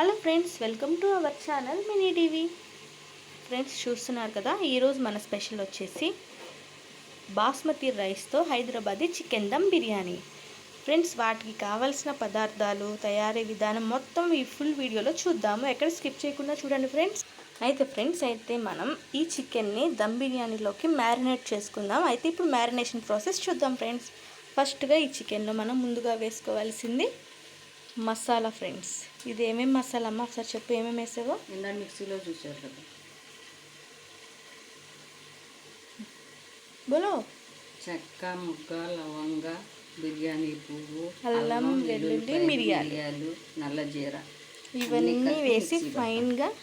Hello friends welcome to our channel mini TV. Friends చూస్తున్నారు కదా ఈరోజు మన స్పెషల్ వచ్చేసి బాస్మతి రైస్తో హైదరాబాదీ చికెన్ దమ్ బిర్యానీ. ఫ్రెండ్స్ వాటికి కావాల్సిన పదార్థాలు తయారీ విధానం మొత్తం ఈ ఫుల్ వీడియోలో చూద్దాము. ఎక్కడ స్కిప్ చేయకుండా చూడండి ఫ్రెండ్స్. అయితే ఫ్రెండ్స్ అయితే మనం ఈ చికెన్ని దమ్ బిర్యానీలోకి మ్యారినేట్ చేసుకుందాం. అయితే ఇప్పుడు మ్యారినేషన్ ప్రాసెస్ చూద్దాం ఫ్రెండ్స్. ఫస్ట్గా ఈ చికెన్లో మనం ముందుగా వేసుకోవాల్సింది మసాలా ఫ్రెండ్స్ ఇది ఏమేమి మసాలా అమ్మ? ఒకసారి చెప్పు ఏమేమి వేసావో? ఇందా మిక్సీలో చూసారు కదా. బోలో? చెక్క ముగ్గ లవంగ బిర్యానీ పువ్వు అల్లం, వెల్లుల్లి, మిరియాలు. నల్ల జీర. ఇవన్నీ వేసి. ఫైన్గా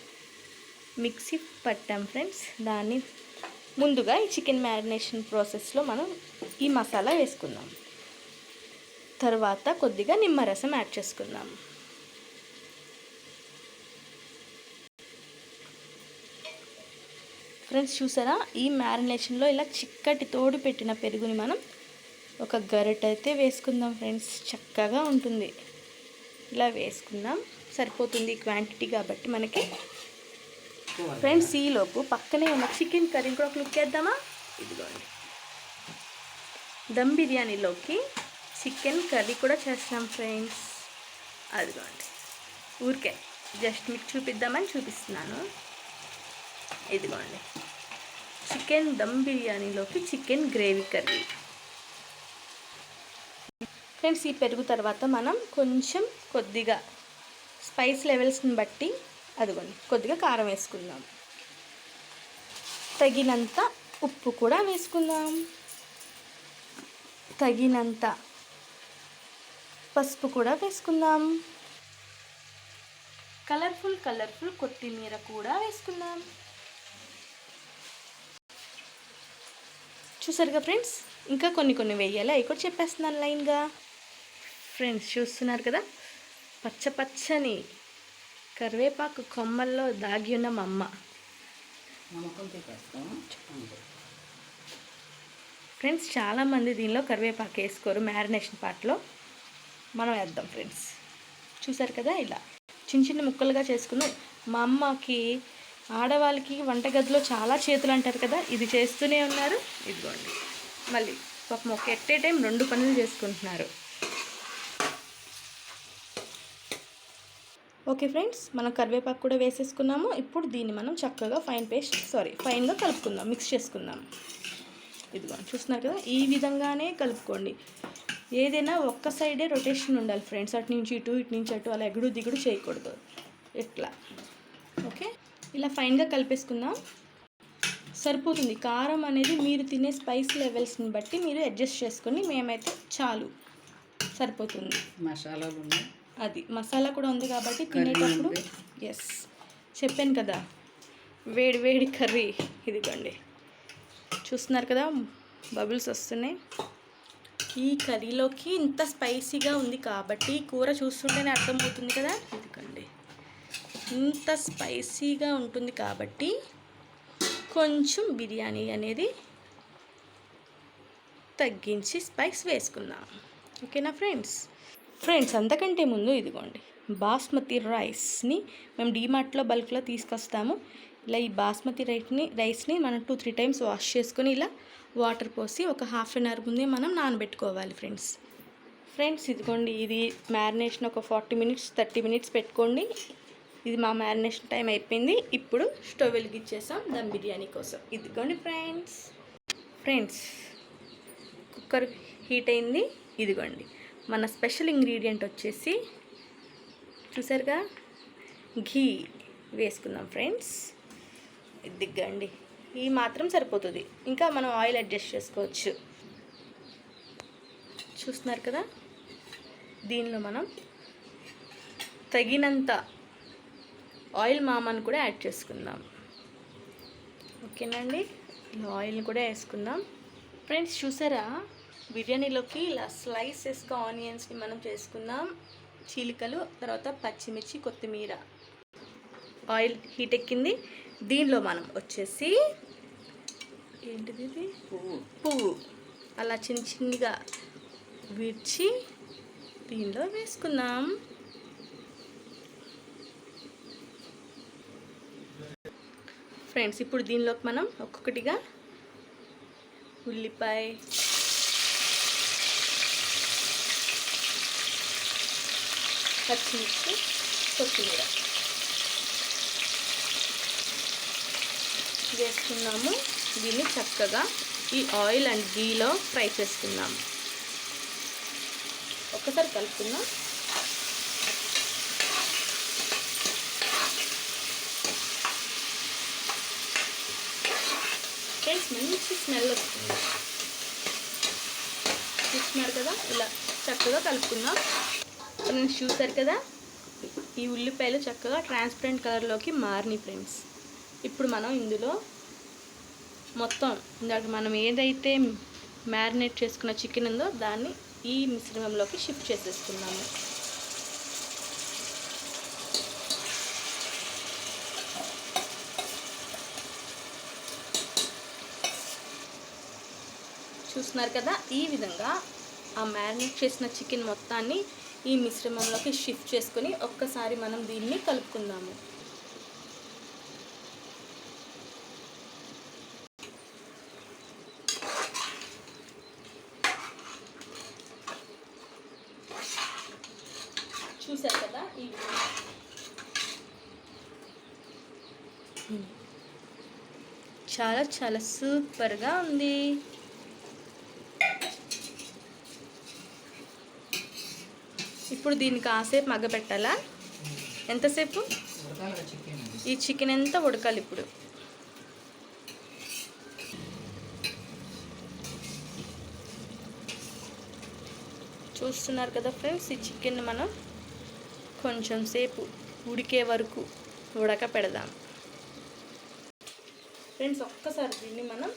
మిక్సీ పట్టాం ఫ్రెండ్స్. దాన్ని ముందుగా ఈ చికెన్ మ్యారినేషన్ ప్రాసెస్లో మనం ఈ మసాలా వేసుకుందాం. తర్వాత కొద్దిగా నిమ్మరసం యాడ్ చేసుకుందాం. ఫ్రెండ్స్ చూసారా? ఈ మ్యారినేషన్లో ఇలా చిక్కటి తోడు పెట్టిన పెరుగుని మనం ఒక గరిట అయితే వేసుకుందాం ఫ్రెండ్స్. చక్కగా ఉంటుంది. ఇలా వేసుకుందాం. సరిపోతుంది క్వాంటిటీ కాబట్టి మనకి. ఫ్రెండ్స్ ఈలోపు పక్కనే ఉన్న చికెన్ కర్రీ కూడా ఒక లుక్ వేద్దామా ఇదిగోండి. దమ్ బిర్యానీలోకి చికెన్ కర్రీ కూడా చేస్తున్నాం ఫ్రెండ్స్. అదిగోండి. ఊరికే జస్ట్ మీకు చూపిద్దామని చూపిస్తున్నాను. ఇదిగోండి. చికెన్ దమ్ బిర్యానీలోకి చికెన్ గ్రేవీ కర్రీ. ఫ్రెండ్స్ ఈ పెరుగు తర్వాత మనం కొంచెం కొద్దిగా స్పైస్ లెవెల్స్ని బట్టి అదిగోండి కొద్దిగా కారం వేసుకుందాం. తగినంత ఉప్పు కూడా వేసుకుందాం. తగినంత పసుపు కూడా వేసుకుందాం. కలర్ఫుల్ కలర్ఫుల్ కొత్తిమీర కూడా వేసుకుందాం. చూసారుగా ఫ్రెండ్స్? ఇంకా కొన్ని కొన్ని వేయాలి. అవి కూడా చెప్పేస్తున్నాను లైన్గా. ఫ్రెండ్స్ చూస్తున్నారు కదా? పచ్చ పచ్చని కరివేపాకు కొమ్మల్లో దాగి ఉన్న మా అమ్మ. ఫ్రెండ్స్ చాలామంది దీనిలో కరివేపాకు వేసుకోరు మ్యారినేషన్ పార్ట్లో. మనం వేద్దాం ఫ్రెండ్స్. చూసారు కదా ఇలా. చిన్న చిన్న ముక్కలుగా చేసుకుని మా అమ్మకి ఆడవాళ్ళకి వంటగదిలో చాలా చేతులు అంటారు కదా ఇది చేస్తూనే ఉన్నారు. ఇదిగోండి. మళ్ళీ పాపం ఒక ఎట్ ఏ టైం రెండు పనులు చేసుకుంటున్నారు. ఓకే ఫ్రెండ్స్ మనం కరివేపాకు కూడా వేసేసుకున్నాము. ఇప్పుడు దీన్ని మనం చక్కగా ఫైన్ పేస్ట్ సారీ ఫైన్గా కలుపుకుందాం మిక్స్ చేసుకుందాం. ఇదిగోండి చూస్తున్నారు కదా? ఈ విధంగానే కలుపుకోండి. ఏదైనా ఒక్క సైడే రొటేషన్ ఉండాలి ఫ్రెండ్స్. అటు నుంచి ఇటు ఇటు నుంచి అటు అలా ఎగుడు దిగుడు చేయకూడదు. ఇట్లా ఓకే? ఇలా ఫైన్గా కలిపేసుకుందాం. సరిపోతుంది. కారం అనేది మీరు తినే స్పైస్ లెవెల్స్ని బట్టి మీరు అడ్జస్ట్ చేసుకొని మేమైతే చాలు. సరిపోతుంది. మసాలాలు ఉన్నాయి. అది. మసాలా కూడా ఉంది కాబట్టి తినేటప్పుడు. ఎస్ చెప్పాను కదా. వేడి వేడి కర్రీ. ఇదిగోండి. చూస్తున్నారు కదా బబుల్స్ వస్తున్నాయి. ఈ కర్రీలోకి ఇంత స్పైసీగా ఉంది కాబట్టి కూర చూస్తుంటేనే అర్థమవుతుంది కదా? ఇదిగోండి. ఇంత స్పైసీగా ఉంటుంది కాబట్టి కొంచెం బిర్యానీ అనేది తగ్గించి స్పైస్ వేసుకుందాం. ఓకేనా ఫ్రెండ్స్? ఫ్రెండ్స్ అంతకంటే ముందు ఇదిగోండి బాస్మతి రైస్ని మేము డీమార్ట్లో బల్క్లో తీసుకొస్తాము. ఇలా ఈ బాస్మతి రైస్ని రైస్ని మనం టూ త్రీ టైమ్స్ వాష్ చేసుకొని ఇలా వాటర్ పోసి ఒక హాఫ్ అన్ అవర్ ముందే మనం నానబెట్టుకోవాలి ఫ్రెండ్స్ ఫ్రెండ్స్ ఇదిగోండి ఇది మ్యారినేషన్ ఒక ఫార్టీ మినిట్స్ థర్టీ మినిట్స్ పెట్టుకోండి. ఇది మా మ్యారినేషన్ టైం అయిపోయింది. ఇప్పుడు స్టవ్ వెలిగించేసాం దమ్ బిర్యానీ కోసం. ఇదిగోండి ఫ్రెండ్స్ ఫ్రెండ్స్ కుక్కర్ హీట్ అయింది. ఇదిగోండి మన స్పెషల్ ఇంగ్రీడియంట్ వచ్చేసి చూసారుగా? ఘీ వేసుకుందాం ఫ్రెండ్స్ దిగ్గండి. ఈ మాత్రం సరిపోతుంది. ఇంకా మనం ఆయిల్ అడ్జస్ట్ చేసుకోవచ్చు. చూస్తున్నారు కదా? దీనిలో మనం తగినంత ఆయిల్ మామాను కూడా యాడ్ చేసుకుందాం. ఓకేనండి? ఆయిల్ని కూడా వేసుకుందాం. ఫ్రెండ్స్ చూసారా? బిర్యానీలోకి ఇలా స్లైసెస్గా ఆనియన్స్ని మనం చేసుకుందాం. చీలికలు తర్వాత పచ్చిమిర్చి కొత్తిమీర. ఆయిల్ హీట్ ఎక్కింది. దీనిలో మనం వచ్చేసి ఏంటిది ఇది? పువ్వు. పువ్వు. అలా చిన్న చిన్నగా విడిచి దీనిలో వేసుకుందాం. ఫ్రెండ్స్ ఇప్పుడు దీనిలోకి మనం ఒక్కొక్కటిగా ఉల్లిపాయ పచ్చిమిర్చి కొత్తిమీర. చేసుకున్నాము. దీన్ని చక్కగా ఈ ఆయిల్ అండ్ గీలో ఫ్రై చేసుకున్నాము ఒక్కసారి కలుపుకుందాం. ఫ్రెండ్స్ మంచి స్మెల్ వస్తుంది. చూస్తున్నారు కదా? ఇలా చక్కగా కలుపుకుందాం. నేను చూసారు కదా? ఈ ఉల్లిపాయలు చక్కగా ట్రాన్స్పరెంట్ కలర్లోకి మారినాయి ఫ్రెండ్స్ ఇప్పుడు మనం ఇందులో మొత్తం ఇందాక మనం ఏదైతే మ్యారినేట్ చేసుకున్న చికెన్ ఉందో దాన్ని ఈ మిశ్రమంలోకి షిఫ్ట్ చేసేసుకున్నాము చూస్తున్నారు కదా ఈ విధంగా ఆ మ్యారినేట్ చేసిన చికెన్ మొత్తాన్ని ఈ మిశ్రమంలోకి షిఫ్ట్ చేసుకుని ఒక్కసారి మనం దీన్ని కలుపుకుందాము చూసారు కదా ఈ విధంగా. చాలా చాలా సూపర్గా ఉంది. ఇప్పుడు దీన్ని కాసేపు మగ్గపెట్టాలా? ఎంతసేపు? ఈ చికెన్ ఎంత ఉడకాలి ఇప్పుడు? చూస్తున్నారు కదా ఫ్రెండ్స్ ఈ చికెన్ మనం కొంచెం సేపు ఉడికే వరకు ఉడక పెడదాం ఫ్రెండ్స్ ఒక్కసారి దీన్ని మనం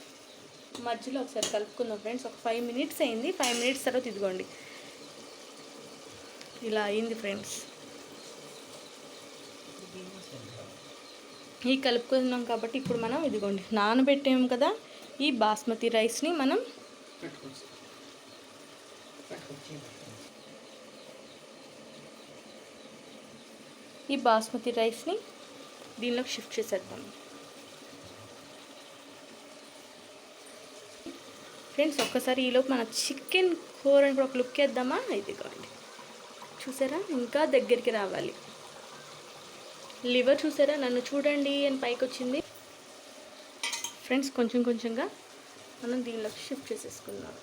మధ్యలో ఒకసారి కలుపుకుందాం. ఫ్రెండ్స్ ఒక ఫైవ్ మినిట్స్ అయింది. ఫైవ్ మినిట్స్ తర్వాత ఇదిగోండి. ఇలా అయింది ఫ్రెండ్స్. ఈ కలుపుకున్నాం కాబట్టి ఇప్పుడు మనం ఇదిగోండి నానబెట్టాము కదా ఈ బాస్మతి రైస్ని మనం ఈ బాస్మతి రైస్ని దీనిలోకి షిఫ్ట్ చేసేద్దాం. ఫ్రెండ్స్ ఒక్కసారి ఈలోపు మన చికెన్ కూరని కూడా ఒక లుక్ వేద్దామా? ఇదిగోండి. చూసారా? ఇంకా దగ్గరికి రావాలి. లివర్ చూసారా? నన్ను చూడండి అని పైకి వచ్చింది. ఫ్రెండ్స్ కొంచెం కొంచెంగా మనం దీనిలోకి షిఫ్ట్ చేసేసుకుందాం.